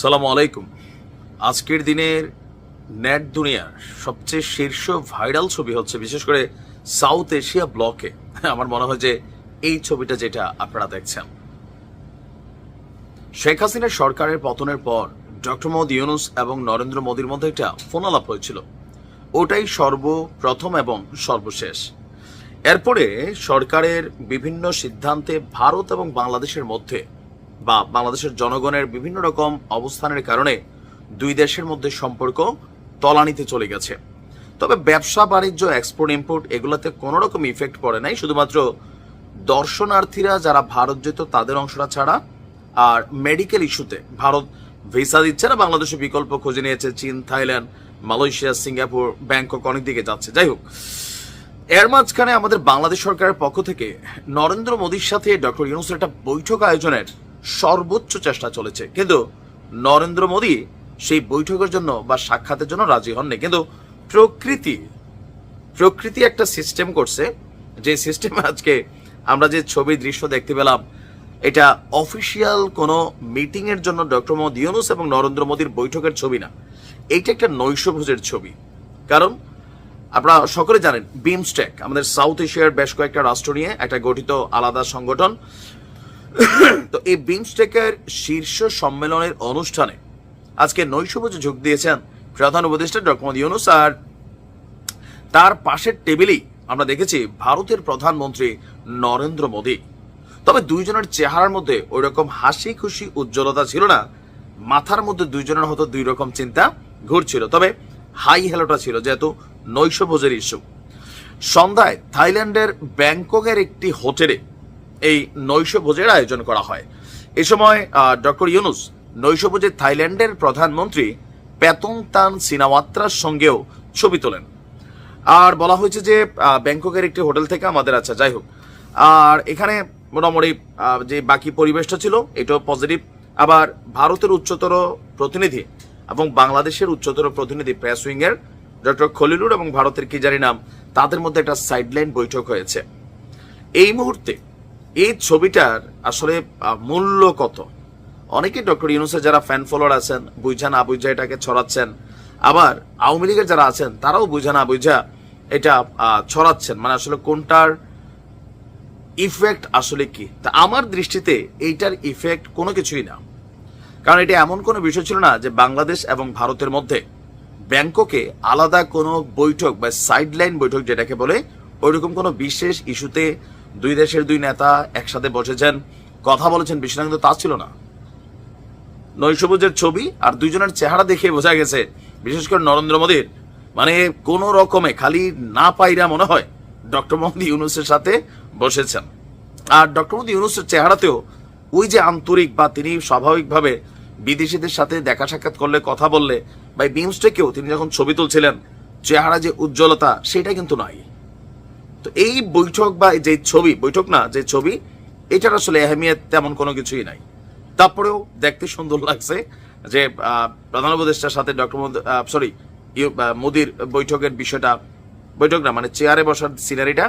সালামু আলাইকুম। আজকের দিনের নেট দুনিয়ার সবচেয়ে শীর্ষ ভাইরাল ছবি হচ্ছে বিশেষ করে সাউথ এশিয়া ব্লকে। আমার মনে হয় যে এই ছবিটা যেটা আপনারা দেখছেন। শেখ হাসিনার সরকারের পতনের পর ডক্টর মোহাম্মদ ইউনুস এবং নরেন্দ্র মোদীর মধ্যে একটা ফোনালাপ হয়েছিল। ওটাই সর্বপ্রথম এবং সর্বশেষ। এরপরে সরকারের বিভিন্ন সিদ্ধান্তে ভারত এবং বাংলাদেশের মধ্যে বা বাংলাদেশের জনগণের বিভিন্ন রকম অবস্থানের কারণে দুই দেশের মধ্যে সম্পর্ক তলানিতে চলে গেছে। তবে ব্যবসা, বাণিজ্য এক্সপোর্ট ইম্পোর্ট এগুলোতে কোনো রকম ইফেক্ট পড়ে নাই। শুধুমাত্র দর্শনার্থীরা যারা ভারত যেত, তাদের অংশটা ছাড়া আর মেডিকেল ইস্যুতে ভারত ভিসা দিচ্ছে না। বাংলাদেশে বিকল্প খুঁজে নিয়েছে চীন, থাইল্যান্ড, মালয়েশিয়া, সিঙ্গাপুর, ব্যাংকক অনেক দিকে যাচ্ছে। যাই হোক, এর মাঝখানে আমাদের বাংলাদেশ সরকারের পক্ষ থেকে নরেন্দ্র মোদীর সাথে ডক্টর ইউনুসের একটা বৈঠক আয়োজনের সর্বোচ্চ চেষ্টা চলেছে। কিন্তু নরেন্দ্র মোদী সেই বৈঠকের জন্য বা সাক্ষাতের জন্য রাজি হননি। কিন্তু প্রকৃতি প্রকৃতি একটা সিস্টেম করছে। যে সিস্টেমে আজকে আমরা যে ছবি দৃশ্য দেখতে পেলাম, এটা অফিসিয়াল কোনো মিটিং এর জন্য ডক্টর মোহাম্মদ ইউনুস এবং নরেন্দ্র মোদীর বৈঠকের ছবি না। এইটা একটা নৈশভোজের ছবি। কারণ আপনারা সকলে জানেন বিমস্টেক আমাদের সাউথ এশিয়ার বেশ কয়েকটা রাষ্ট্র নিয়ে একটা গঠিত আলাদা সংগঠন। তো এই বিমস্টেকের শীর্ষ সম্মেলনের অনুষ্ঠানে আজকে নৈশভোজে যোগ দিয়েছেন প্রধান উপদেষ্টা ডক্টর ইউনুস আর তার পাশের টেবিলেই আমরা দেখেছি ভারতের প্রধানমন্ত্রী নরেন্দ্র মোদী। তবে দুইজনের চেহারার মধ্যে ওই রকম হাসি খুশি উজ্জ্বলতা ছিল না। মাথার মধ্যে দুইজনের হয়তো দুই রকম চিন্তা ঘুরছিল। তবে হাই হেলোটা ছিল, যেহেতু নৈশভোজের ইস্যু। সন্ধ্যায় থাইল্যান্ডের ব্যাংককের একটি হোটেলে এই নৈশভোজের আয়োজন করা হয়। এ সময় ডক্টর ইউনুস নৈশভোজে থাইল্যান্ডের প্রধানমন্ত্রী পেতং তান সিনাওয়াত্রার সঙ্গেও ছবি তোলেন। আর বলা হয়েছে যে ব্যাংককের একটি হোটেল থেকে আমাদের আচ্ছা যাই হোক। আর এখানে মোটামুটি যে বাকি পরিবেশটা ছিল, এটাও পজিটিভ আবার ভারতের উচ্চতর প্রতিনিধি এবং বাংলাদেশের উচ্চতর প্রতিনিধি প্রেস উইংয়ের ডক্টর খলিলুর এবং ভারতের কি জানি নাম, তাদের মধ্যে একটা সাইডলাইন বৈঠক হয়েছে। এই মুহূর্তে এই ছবিটার আসলে মূল্য কত? অনেকে ডক্টর ইউনুসের যারা ফ্যান ফলোয়ার আছেন, বুঝা না বুঝা এটাকে ছড়াচ্ছেন। আবার আওয়ামী লীগের যারা আছেন, তারাও বুঝা না বুঝা এটা ছড়াচ্ছেন। মানে আসলে কোনটার ইফেক্ট আসলে কি? তা আমার দৃষ্টিতে এইটার ইফেক্ট কোনো কিছুই না। কারণ এটা এমন কোনো বিষয় ছিল না যে বাংলাদেশ এবং ভারতের মধ্যে ব্যাংককে আলাদা কোনো বৈঠক বা সাইডলাইন বৈঠক, যেটাকে বলে ওইরকম কোনো বিশেষ ইস্যুতে দুই দেশের দুই নেতা একসাথে বসেছেন, কথা বলেছেন, বিষয়টা কিন্তু তা ছিল না। নৈশভোজের ছবি আর দুইজনের চেহারা দেখে বোঝা গেছে, বিশেষ করে নরেন্দ্র মোদীর। মানে কোন রকমে খালি না পাইরা মনে হয় ডক্টর মোহাম্মদ ইউনুসের সাথে বসেছেন। আর ডক্টর মোহাম্মদ ইউনুসের চেহারাতেও ওই যে আন্তরিক বা তিনি স্বাভাবিকভাবে বিদেশিদের সাথে দেখা সাক্ষাৎ করলে, কথা বললে, বা বিমস্টেকেও তিনি যখন ছবি তুলছিলেন, চেহারা যে উজ্জ্বলতা, সেটা কিন্তু নাই তো এই বৈঠক বা যে ছবি, বৈঠক না, যে ছবি, এটার আসলে এহমিয়ত তেমন কোনো কিছুই নাই। তারপরেও দেখতে সুন্দর লাগছে যে প্রধান উপদেষ্টার সাথে ডক্টর সরি মোদির বৈঠকের বিষয়টা, বৈঠক না মানে চেয়ারে বসার সিনারিটা